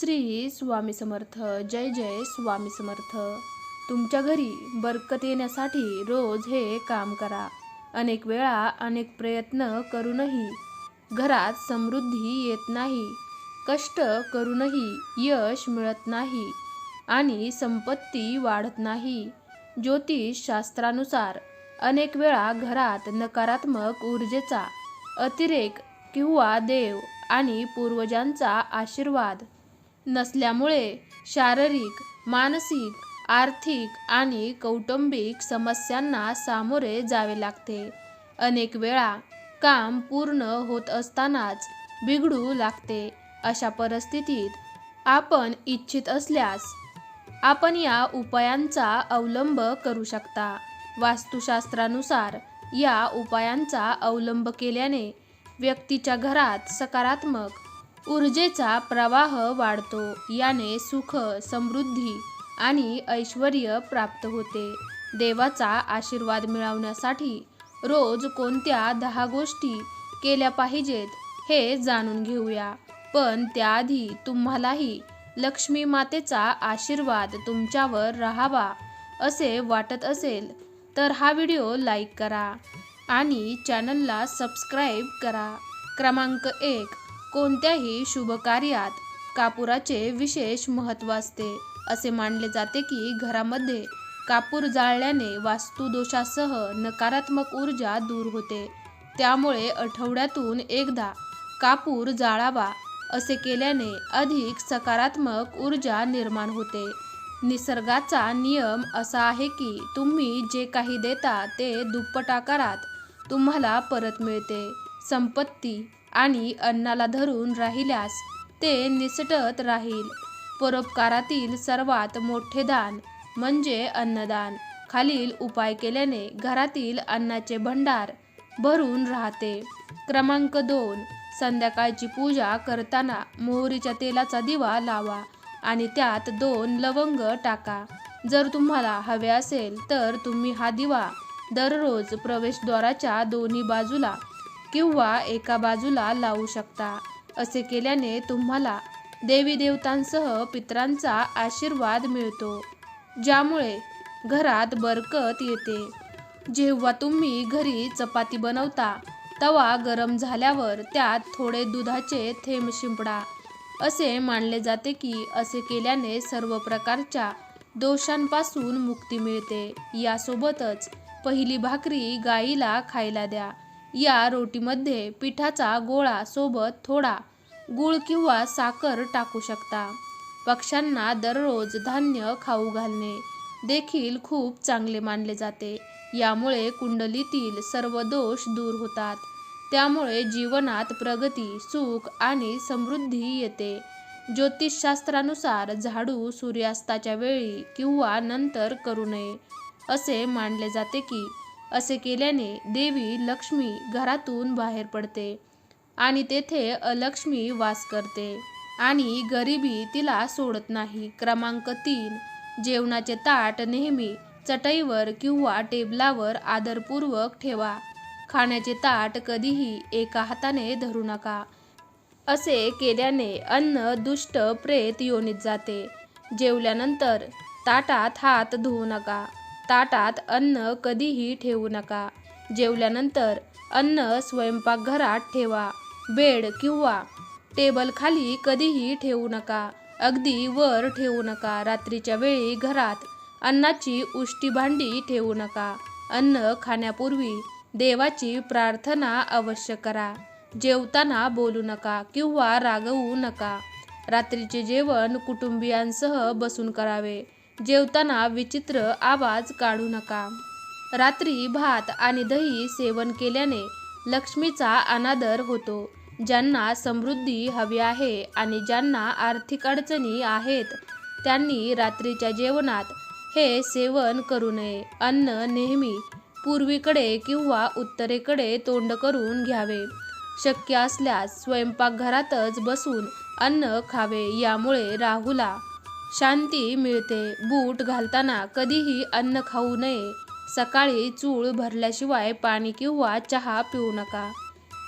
श्री स्वामी समर्थ जय जय स्वामी समर्थ. तुमच्या घरी बरकत येण्यासाठी रोज हे काम करा. अनेक वेळा अनेक प्रयत्न करूनही घरात समृद्धी येत नाही. कष्ट करूनही यश मिळत नाही आणि संपत्ती वाढत नाही. ज्योतिष शास्त्रानुसार अनेक वेळा घरात नकारात्मक ऊर्जेचा अतिरेक किंवा देव आणि पूर्वजांचा आशीर्वाद नसल्यामुळे शारीरिक मानसिक आर्थिक आणि कौटुंबिक समस्यांना सामोरे जावे लागते. अनेक वेळा काम पूर्ण होत असतानाच बिघडू लागते. अशा परिस्थितीत आपण इच्छित असल्यास आपण या उपायांचा अवलंब करू शकता. वास्तुशास्त्रानुसार या उपायांचा अवलंब केल्याने व्यक्तीच्या घरात सकारात्मक ऊर्जेचा प्रवाह वाढतो याने सुख समृद्धी आणि ऐश्वर प्राप्त होते. देवाचा आशीर्वाद मिळवण्यासाठी रोज कोणत्या दहा गोष्टी केल्या पाहिजेत हे जाणून घेऊया. पण त्याआधी तुम्हालाही लक्ष्मी मातेचा आशीर्वाद तुमच्यावर राहावा असे वाटत असेल तर हा व्हिडिओ लाईक करा आणि चॅनलला सबस्क्राईब करा. क्रमांक एक कोणत्याही शुभ कार्यात कापुराचे विशेष महत्त्व असते. असे मानले जाते की घरामध्ये कापूर जाळल्याने वास्तुदोषासह नकारात्मक ऊर्जा दूर होते. त्यामुळे आठवड्यातून एकदा कापूर जाळावा असे केल्याने अधिक सकारात्मक ऊर्जा निर्माण होते. निसर्गाचा नियम असा आहे की तुम्ही जे काही देता ते दुप्पट आकारात तुम्हाला परत मिळते. संपत्ती आणि अन्नाला धरून राहिल्यास ते निसटत राहील. परोपकारातील सर्वात मोठे दान म्हणजे अन्नदान. खालील उपाय केल्याने घरातील अन्नाचे भंडार भरून राहते. क्रमांक दोन. संध्याकाळची पूजा करताना मोहरीच्या तेलाचा दिवा लावा आणि त्यात दोन लवंग टाका. जर तुम्हाला हवे असेल तर तुम्ही हा दिवा दररोज प्रवेशद्वाराच्या दोन्ही बाजूला किंवा एका बाजूला लावू शकता. असे केल्याने तुम्हाला देवी देवतांसह पितरांचा आशीर्वाद मिळतो. ज्यामुळे घरात बरकत येते. जेव्हा तुम्ही घरी चपाती बनवता तवा गरम झाल्यावर त्यात थोडे दुधाचे थेंब शिंपडा. असे मानले जाते की असे केल्याने सर्व प्रकारच्या दोषांपासून मुक्ती मिळते. यासोबतच पहिली भाकरी गाईला खायला द्या. या रोटीमध्ये पिठाचा गोळा सोबत थोडा गूळ किंवा साखर टाकू शकता. पक्ष्यांना दररोज धान्य खाऊ घालणे देखील खूप चांगले मानले जाते. यामुळे कुंडलीतील सर्व दोष दूर होतात. त्यामुळे जीवनात प्रगती सुख आणि समृद्धी येते. ज्योतिषशास्त्रानुसार झाडू सूर्यास्ताच्या वेळी किंवा नंतर करू नये असे मानले जाते की असे केल्याने देवी लक्ष्मी घरातून बाहेर पडते आणि तेथे अलक्ष्मी वास करते आणि गरिबी तिला सोडत नाही. क्रमांक तीन. जेवणाचे ताट नेहमी चटईवर किंवा टेबलावर आदरपूर्वक ठेवा. खाण्याचे ताट कधीही एका हाताने धरू नका. असे केल्याने अन्न दुष्ट प्रेत योनीत जाते. जेवल्यानंतर ताटात हात धुवू नका. ताटात अन्न कधीही ठेवू नका. जेवल्यानंतर अन्न स्वयंपाकघरात ठेवा. बेड किंवा टेबल खाली कधीही ठेवू नका. अगदी वर ठेवू नका. रात्रीच्या वेळी घरात अन्नाची उष्टी भांडी ठेवू नका. अन्न खाण्यापूर्वी देवाची प्रार्थना अवश्य करा. जेवताना बोलू नका किंवा रागवू नका. रात्रीचे जेवण कुटुंबियांसह बसून करावे. जेवताना विचित्र आवाज काढू नका. रात्री भात आणि दही सेवन केल्याने लक्ष्मीचा अनादर होतो. ज्यांना समृद्धी हवी आहे आणि ज्यांना आर्थिक अडचणी आहेत त्यांनी रात्रीच्या जेवणात हे सेवन करू नये. अन्न नेहमी पूर्वीकडे किंवा उत्तरेकडे तोंड करून घ्यावे. शक्य असल्यास स्वयंपाकघरातच बसून अन्न खावे यामुळे राहूला शांती मिळते. बूट घालताना कधीही अन्न खाऊ नये. सकाळी चूळ भरल्याशिवाय पाणी किंवा चहा पिऊ नका.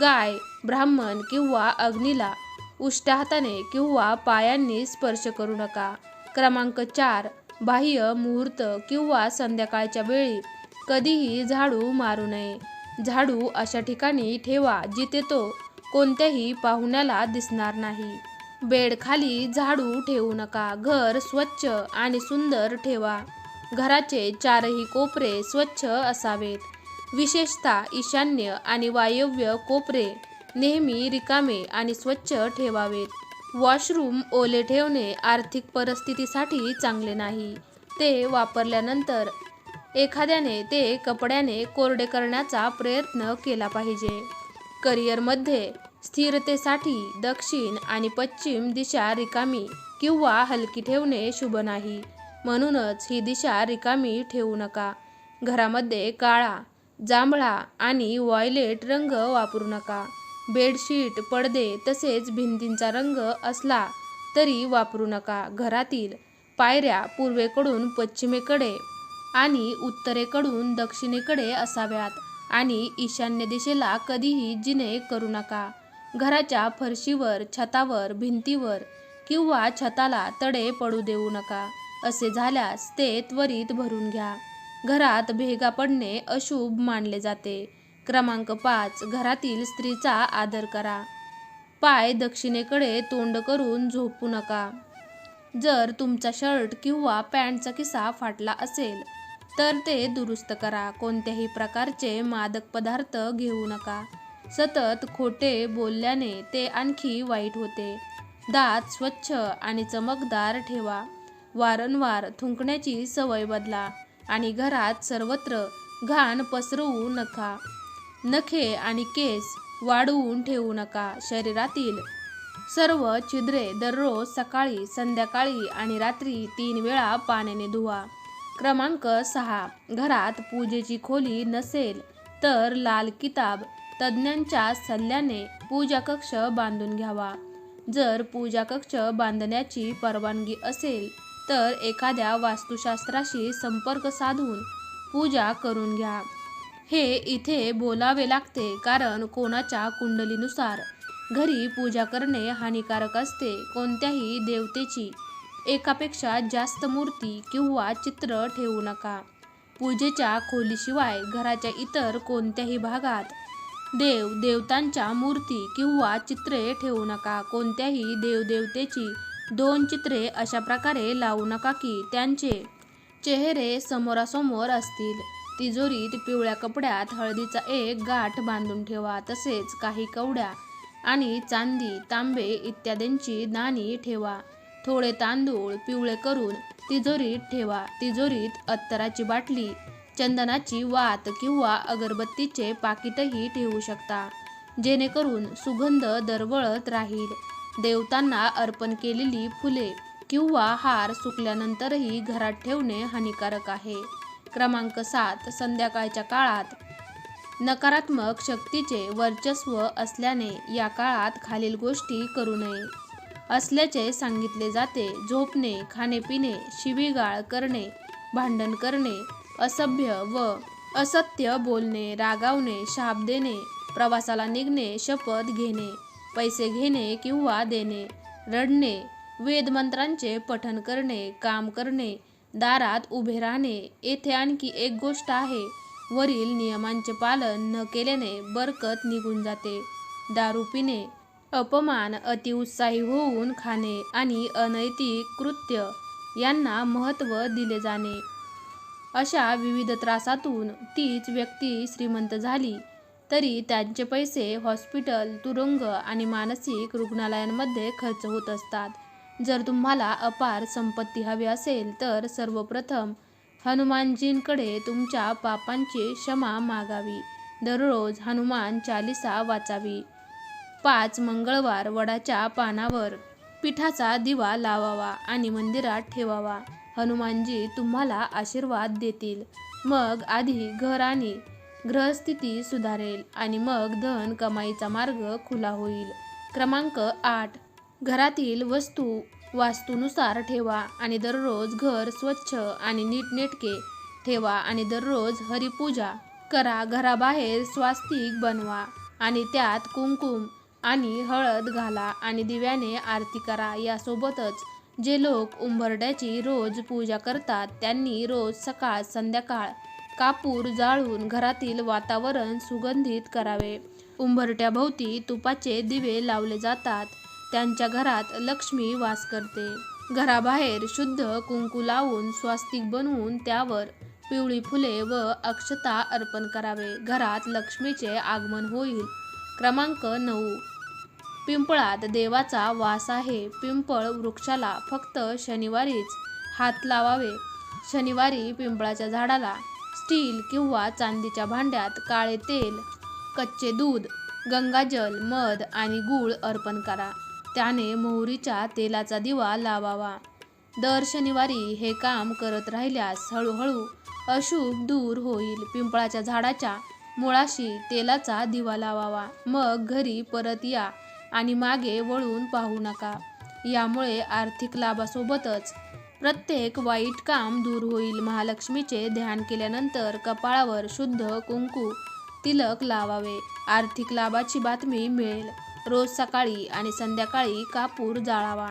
गाय ब्राह्मण किंवा अग्नीला उष्ट्या हाताने किंवा पायांनी स्पर्श करू नका. क्रमांक चार बाह्य मुहूर्त किंवा संध्याकाळच्या वेळी कधीही झाडू मारू नये. झाडू अशा ठिकाणी ठेवा जिथे तो कोणत्याही पाहुण्याला दिसणार नाही. बेडखाली झाडू ठेवू नका. घर स्वच्छ आणि सुंदर ठेवा. घराचे चारही कोपरे स्वच्छ असावेत. विशेषतः ईशान्य आणि वायव्य कोपरे नेहमी रिकामे आणि स्वच्छ ठेवावेत. वॉशरूम ओले ठेवणे आर्थिक परिस्थितीसाठी चांगले नाही. ते वापरल्यानंतर एखाद्याने ते कपड्याने कोरडे करण्याचा प्रयत्न केला पाहिजे. करिअरमध्ये स्थिरतेसाठी दक्षिण आणि पश्चिम दिशा रिकामी किंवा हलकी ठेवणे शुभ नाही. म्हणूनच ही दिशा रिकामी ठेवू नका. घरामध्ये काळा जांभळा आणि वॉयलेट रंग वापरू नका. बेडशीट पडदे तसेच भिंतींचा रंग असला तरी वापरू नका. घरातील पायऱ्या पूर्वेकडून पश्चिमेकडे आणि उत्तरेकडून दक्षिणेकडे असाव्यात आणि ईशान्य दिशेला कधीही जिने करू नका. घराच्या फरशीवर छतावर भिंतीवर किंवा छताला तडे पडू देऊ नका. असे झाल्यास ते त्वरित भरून घ्या. घरात भेगा पडणे अशुभ मानले जाते. क्रमांक पाच घरातील स्त्रीचा आदर करा. पाय दक्षिणेकडे तोंड करून झोपू नका. जर तुमचा शर्ट किंवा पॅन्टचा किस्सा फाटला असेल तर ते दुरुस्त करा. कोणत्याही प्रकारचे मादक पदार्थ घेऊ नका. सतत खोटे बोलल्याने ते आणखी वाईट होते. दात स्वच्छ आणि चमकदार ठेवा. वारंवार थुंकण्याची सवय बदला आणि घरात सर्वत्र घाण पसरवू नका. नखे आणि केस वाढवून ठेवू नका. शरीरातील सर्व छिद्रे दररोज सकाळी संध्याकाळी आणि रात्री तीन वेळा पाण्याने धुवा. क्रमांक सहा. घरात पूजेची खोली नसेल तर लाल किताब तज्ज्ञांच्या सल्ल्याने पूजा कक्ष बांधून घ्यावा. जर पूजा कक्ष बांधण्याची परवानगी असेल तर एखाद्या वास्तुशास्त्राशी संपर्क साधून पूजा करून घ्या. हे इथे बोलावे लागते कारण कोणाच्या कुंडलीनुसार घरी पूजा करणे हानिकारक असते कोणत्याही देवतेची. एकापेक्षा जास्त मूर्ती किंवा चित्र ठेवू नका. पूजेच्या खोलीशिवाय घराच्या इतर कोणत्याही भागात देव देवतांच्या मूर्ती किंवा चित्रे ठेवू नका. कोणत्याही देवदेवतेची दोन चित्रे अशा प्रकारे लावू नका की त्यांचे चेहरे समोरासमोर असतील. तिजोरीत पिवळ्या कपड्यात हळदीचा एक गाठ बांधून ठेवा. तसेच काही कवड्या आणि चांदी तांबे इत्यादींची नाणी ठेवा. थोडे तांदूळ पिवळे करून तिजोरीत ठेवा. तिजोरीत अत्तराची बाटली चंदनाची वात किंवा अगरबत्तीचे पाकिटही ठेवू शकता जेणेकरून सुगंध दरवळत राहील. देवतांना अर्पण केलेली फुले किंवा हार सुकल्यानंतरही घरात ठेवणे हानिकारक आहे. क्रमांक सात संध्याकाळच्या काळात. नकारात्मक शक्तीचे वर्चस्व असल्याने या काळात खालील गोष्टी करू नये. असल्याचे सांगितले जाते. झोपणे खाणेपिणे शिवीगाळ करणे भांडण करणे असभ्य व असत्य बोलणे रागावणे शाप देणे प्रवासाला निघणे शपथ घेणे पैसे घेणे किंवा देणे रडणे वेदमंत्रांचे पठण करणे काम करणे दारात उभे राहणे येथे आणखी एक गोष्ट आहे वरील नियमांचे पालन न केल्याने बरकत निघून जाते. दारू पिणे अपमान अतिउत्साही होऊन खाणे आणि अनैतिक कृत्य यांना महत्त्व दिले जाणे. अशा विविध त्रासातून तीच व्यक्ती श्रीमंत झाली. तरी त्यांचे पैसे हॉस्पिटल तुरुंग आणि मानसिक रुग्णालयांमध्ये खर्च होत असतात. जर तुम्हाला अपार संपत्ती हवी असेल तर सर्वप्रथम हनुमानजींकडे तुमच्या पापांची क्षमा मागावी. दररोज हनुमान चालिसा वाचावी. पाच मंगळवार वडाच्या पानावर पिठाचा दिवा लावावा आणि मंदिरात ठेवावा. हनुमानजी तुम्हाला आशीर्वाद देतील. मग आधी घर आणि ग्रहस्थिती सुधारेल आणि मग धन कमाईचा मार्ग खुला होईल. क्रमांक आठ. घरातील वस्तू वास्तूनुसार ठेवा आणि दररोज घर स्वच्छ आणि नीटनेटके ठेवा आणि दररोज हरिपूजा करा. घराबाहेर स्वास्तिक बनवा आणि त्यात कुंकुम आणि हळद घाला आणि दिव्याने आरती करा. यासोबतच जे लोक उंबरड्याची रोज पूजा करतात त्यांनी रोज सकाळ संध्याकाळ कापूर जाळून घरातील वातावरण सुगंधित करावे. उंबरट्याभोवती तुपाचे दिवे लावले जातात. त्यांच्या घरात लक्ष्मी वास करते. घराबाहेर शुद्ध कुंकू लावून स्वास्तिक बनवून त्यावर पिवळी फुले व अक्षता अर्पण करावे. घरात लक्ष्मीचे आगमन होईल. क्रमांक नऊ. पिंपळात देवाचा वास आहे. पिंपळ वृक्षाला फक्त शनिवारीच हात लावावे. शनिवारी पिंपळाच्या झाडाला स्टील किंवा चांदीच्या भांड्यात काळे तेल कच्चे दूध गंगाजल मध आणि गूळ अर्पण करा. त्याने मोहरीच्या तेलाचा दिवा लावावा. दर शनिवारी हे काम करत राहिल्यास हळूहळू अशुभ दूर होईल. पिंपळाच्या झाडाच्या मुळाशी तेलाचा दिवा लावावा. मग घरी परत या. आणि मागे वळून पाहू नका. यामुळे आर्थिक लाभासोबतच प्रत्येक वाईट काम दूर होईल. महालक्ष्मीचे ध्यान केल्यानंतर कपाळावर शुद्ध कुंकू तिलक लावावे. आर्थिक लाभाची बातमी मिळेल. रोज सकाळी आणि संध्याकाळी कापूर जाळावा.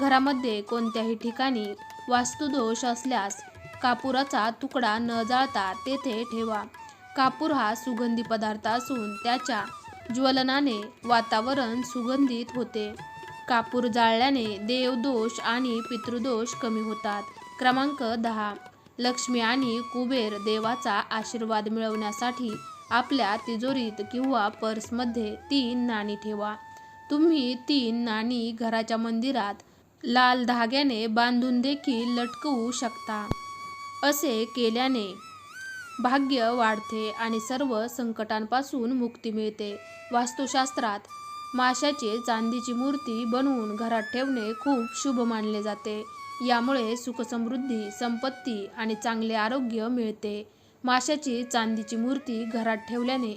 घरामध्ये कोणत्याही ठिकाणी वास्तुदोष असल्यास कापुराचा तुकडा न जाळता तेथे ठेवा. कापूर हा सुगंधी पदार्थ असून त्याच्या ज्वलनाने वातावरण सुगंधित होते. कापूर जाळल्याने देवदोष आणि पितृदोष कमी होतात. क्रमांक दहा. लक्ष्मी आणि कुबेर देवाचा आशीर्वाद मिळवण्यासाठी आपल्या तिजोरीत किंवा पर्समध्ये तीन नाणी ठेवा. तुम्ही तीन नाणी घराच्या मंदिरात लाल धाग्याने बांधून देखील लटकवू शकता. असे केल्याने भाग्य वाढते आणि सर्व संकटांपासून मुक्ती मिळते. वास्तुशास्त्रात माशाची चांदीची मूर्ती बनवून घरात ठेवणे खूप शुभ मानले जाते. यामुळे सुखसमृद्धी संपत्ती आणि चांगले आरोग्य मिळते. माशाची चांदीची मूर्ती घरात ठेवल्याने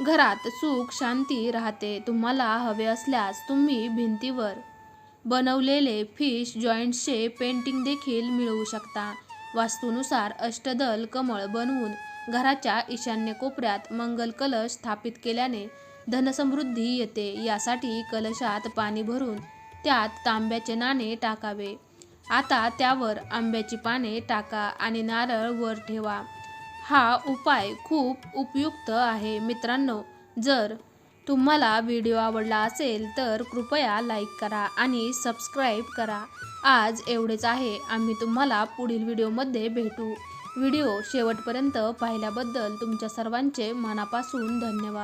घरात सुख शांती राहते. तुम्हाला हवे असल्यास तुम्ही भिंतीवर बनवलेले फिश जॉईंट्सचे पेंटिंग देखील मिळवू शकता. वास्तूनुसार अष्टदल कमळ बनवून घराच्या ईशान्य कोपऱ्यात मंगल कलश स्थापित केल्याने धनसमृद्धी येते. यासाठी कलशात पाणी भरून त्यात तांब्याचे नाणे टाकावे. आता त्यावर आंब्याची पाने टाका आणि नारळ वर ठेवा. हा उपाय खूप उपयुक्त आहे मित्रांनो. जर तुम्हाला व्हिडिओ आवडला असेल तर कृपया लाईक करा आणि सबस्क्राईब करा. आज एवढेच आहे. आम्ही तुम्हाला पुढील व्हिडिओमध्ये भेटू. व्हिडिओ शेवटपर्यंत पाहिल्याबद्दल तुमच्या सर्वांचे मनापासून धन्यवाद.